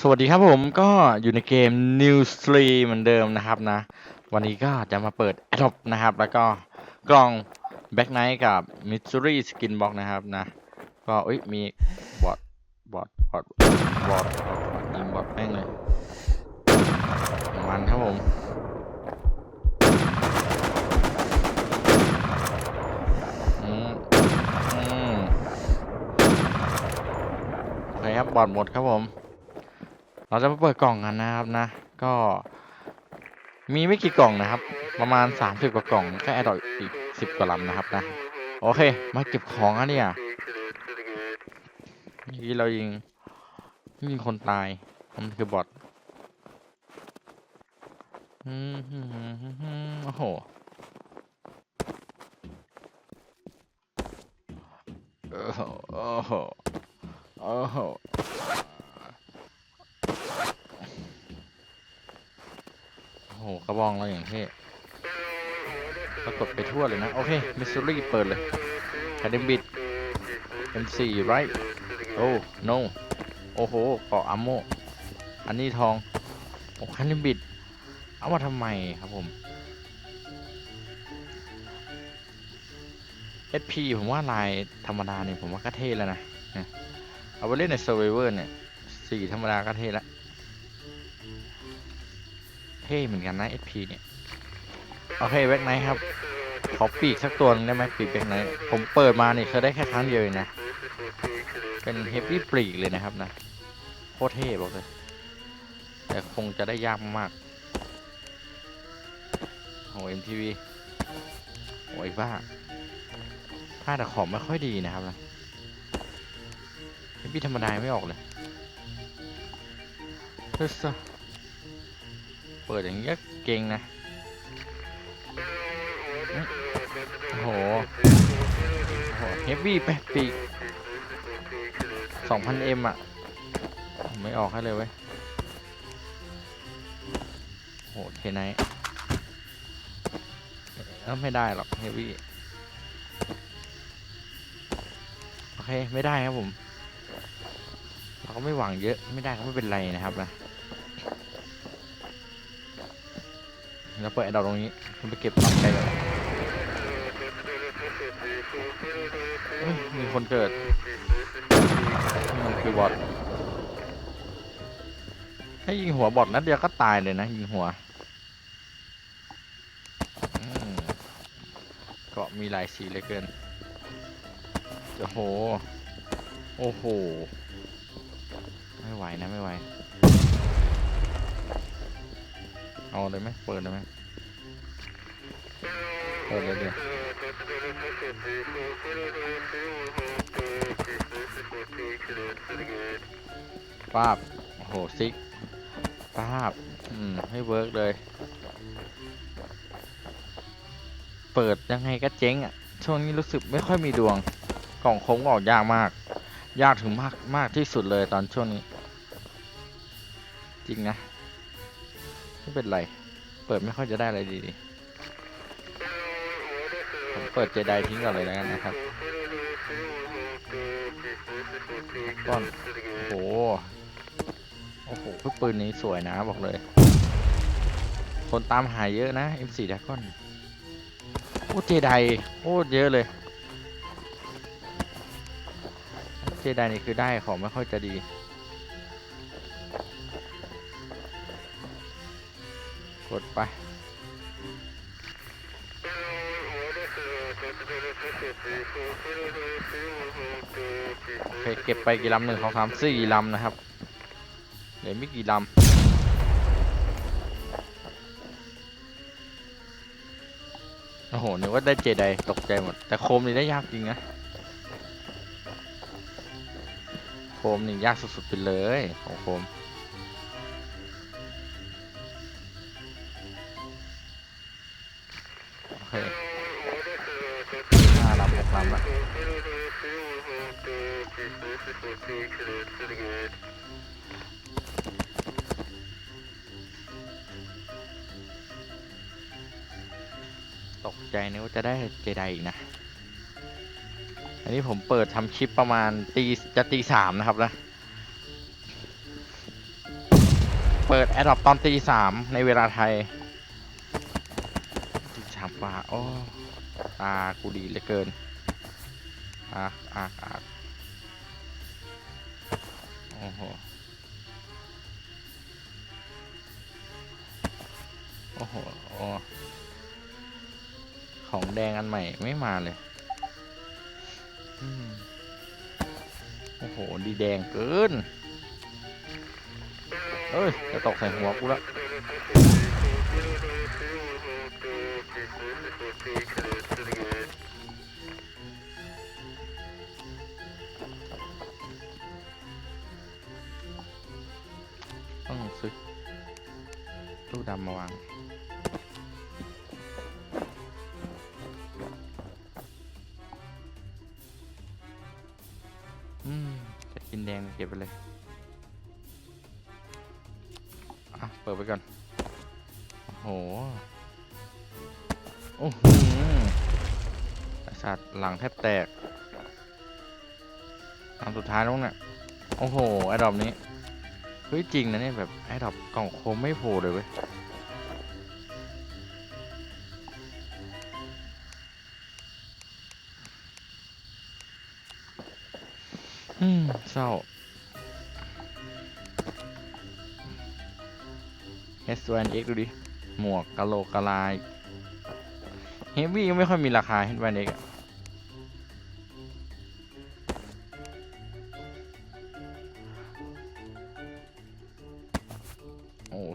สวัสดีครับผมก็อยู่ในเกม New s l e เหมือนเดิมนะครับนะ วันนี้ก็จะมาเปิด a d o p นะครับ แล้วก็กล่อง Back Knight กับ Mystery Skin Box นะครับนะ ก็เอ้ยมีบอทบอทบอทบอทยิงบอทแม่งเลยมันครับผมอืมอืมโอเคครับบอทหมดครับผม เราจะมาเปิดกล่องกันนะครับนะ ก็ มีไม่กี่กล่องนะครับ ประมาณ 30 กว่ากล่องก็แอดดอกอีก 10 กว่าลำนะครับนะ โอเค มาเก็บของอันเนี่ยเมื่อกี้เรายิงยิงคนตายมันคือบอทอืมฮึ่มฮึ่มฮึ่มฮึ่มโอ้โหโอ้โหโอ้โห โอ้โหโอ้โหกระบองเราอย่างเท่ปรากฏไปทั่วเลยนะ โอเค มิสซูรี่เปิดเลยแคดบิด M4 right โอ้ no โอ้โหเกาะอัมโม อันนี้ทองโอ้แคดบิด เอามาทำไมครับผม SP ผมว่าลายธรรมดาเนี่ยผมว่าก็เท่แล้วนะเนี่ยเอาไปเล่นใน Survivor เนี่ยสีธรรมดาก็เท่แล้ว เท่เหมือนกันนะ SP เนี่ย โอเคแบ็กไนท์ครับ ขอปีกสักตัวหนึงได้ไหมปีกแบ็กไนท์ผมเปิดมาเนี่ยเคยได้แค่ครั้งเดียวเองนะ เป็นเฮฟวี่ปลีกเลยนะครับนะ โคตรเท่บอกเลย แต่คงจะได้ยากมากโอ้ MTV โอ้ยบ้าผ้าแต่ของไม่ค่อยดีนะครับนะเฮฟวี่ธรรมดาไม่ออกเลยเฮ้ยซะ เปิดอย่างนี้ก็เก่งนะโอ้โหโหเฮฟวี่แปดปีกสองพันเอ็มอะ ไม่ออกให้เลยเว้ยโหเทไนท์เอ้าไม่ได้หรอกเฮฟวี่โอเค ไม่ได้ครับผม เราก็ไม่หวังเยอะ ไม่ได้ก็ไม่เป็นไรนะครับนะ แล้วเปิดไอ้ดอกตรงนี้คุณไปเก็บหลังไปเลยเฮ้ยมีคนเกิดนี่มันคือบอทให้ยิงหัวบอทนัดเดียวก็ตายเลยนะยิงหัวเกาะมีหลายสีเลยเกินโอ้โห โอ้โห ไม่ไหวนะไม่ไหว เอาเลยไหมเปิดเลยไหมเปิดเลยเดี๋ยวป้าบโอ้โหซิกป้าบอืมไม่เวิร์กเลย เปิดยังไงก็เจ๊งอะ ช่วงนี้รู้สึกไม่ค่อยมีดวง กล่องโค้งออกยากมาก ยากถึงมากมากที่สุดเลยตอนช่วงนี้ จริงนะ ไม่เป็นไร เปิดไม่ค่อยจะได้อะไรดีๆผมเปิดเจไดทิ้งก่อนเลยแล้วกันนะครับก้อนโอ้โหโอ้โหปืนนี้สวยนะบอกเลย คนตามหายเยอะนะ M4 ดากอนโอ้เจไดโอ้เยอะเลย เจไดนี่คือได้ของไม่ค่อยจะดี ดไปโอเคเก็บไปกี่ลำหนึ่งสองสามสี่ลำนะครับเหลือไม่กี่ลำโอ้โหนึกว่าได้เจไดตกใจหมด แต่โคมนี่ได้ยากจริงนะโคมนี่ยากสุดๆไปเลยของโคม ห้าลำหกละตกใจนึกว่าจะได้เจไดอีกนะ อันนี้ผมเปิดทำคลิปประมาณตีจะตีสามนะครับนะ เปิดแอดดอปตอนตีสามในเวลาไทยตีสามกว่าโอ้ตากูดีเหลือเกิน อากอากอากโอ้โห โอ้โหโอ้ของแดงอันใหม่ไม่มาเลยอืมโอ้โห ดีแดงเกิน เอ้ย จะตกใส่หัวกูล้ว ต้องซื้อตู้ดำมาวางอืมจะกินแดงเก็บไปเลย อะ เปิดไปก่อน โอ้โห โอ้โหไอสัตว์หลังแทบแตกอันสุดท้ายแล้วเนี่ย โอ้โหไอ้ดอปนี้ เฮ้ยจริงนะเนี่ยแบบไอดอปกล่องโคมไม่โผล่เลยเว้ยอืมเศร้า S 1 X ดูดิ หมวกกะโหลกกะลายเฮฟวี่ก็ไม่ค่อยมีราคา H 1 X อะ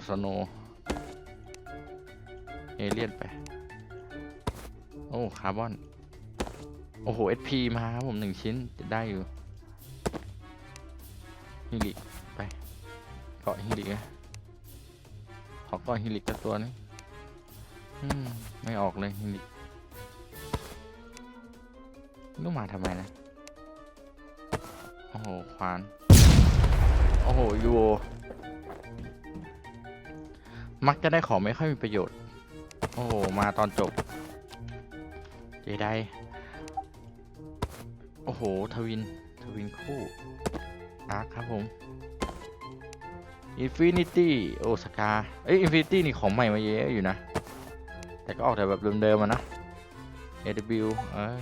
สโนเอเลียนไป โอ้ คาร์บอน โอ้โห SP มาครับผมหนึ่งชิ้นจะได้อยู่ฮิลิกไปเกาะฮิลิกขอก้อนฮิลิกตัวนี้ืมไม่ออกเลยฮิลิกต้องมาทำไมนะ โอ้โห ควาน โอ้โหยูโอ มักจะได้ของไม่ค่อยมีประโยชน์ โอ้โห มาตอนจบ เจไดโอ้โห ทวิน ทวินคู่อาร์คครับผมอินฟินิตี้โอสกาเอ้ยอินฟินิตี้นี่ของใหม่มาเยอะอยู่นะ แต่ก็ออกแต่แบบเดิมๆมานะ AW เออ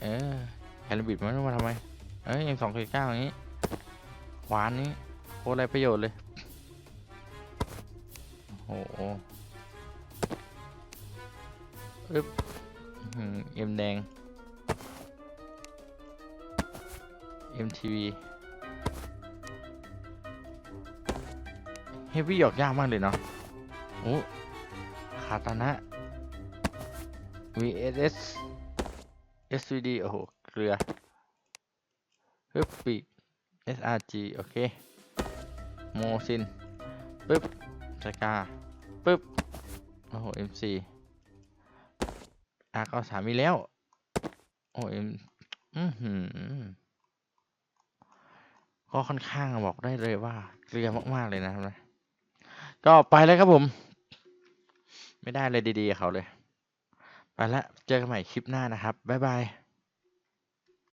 เออแคลบิดมันมาทำไม เอ้ยยังสองเก้าอย่างนี้หวานนี้โคตรไรประโยชน์เลย โอ้โหอึ๊บอื้อหือเอ็มแดง MTV เฮฟวี่ออกยากมากเลยเนาะโอ้คาตานะ VSS SVD โอ้โห เกลือปึ๊บปีก SRG โอเค โมซินปึ๊บสกา ปึ๊บ โอ้โห MC อาร์ก็สามีแล้ว โอ้เอ็มอือหือก็ค่อนข้างบอกได้เลยว่าเกลือมาก ๆ เลยนะครับนะ ก็ไปเลยครับผม ไม่ได้เลยดี ๆ เขาเลย ไปละ เจอกันใหม่คลิปหน้านะครับ บ๊ายบาย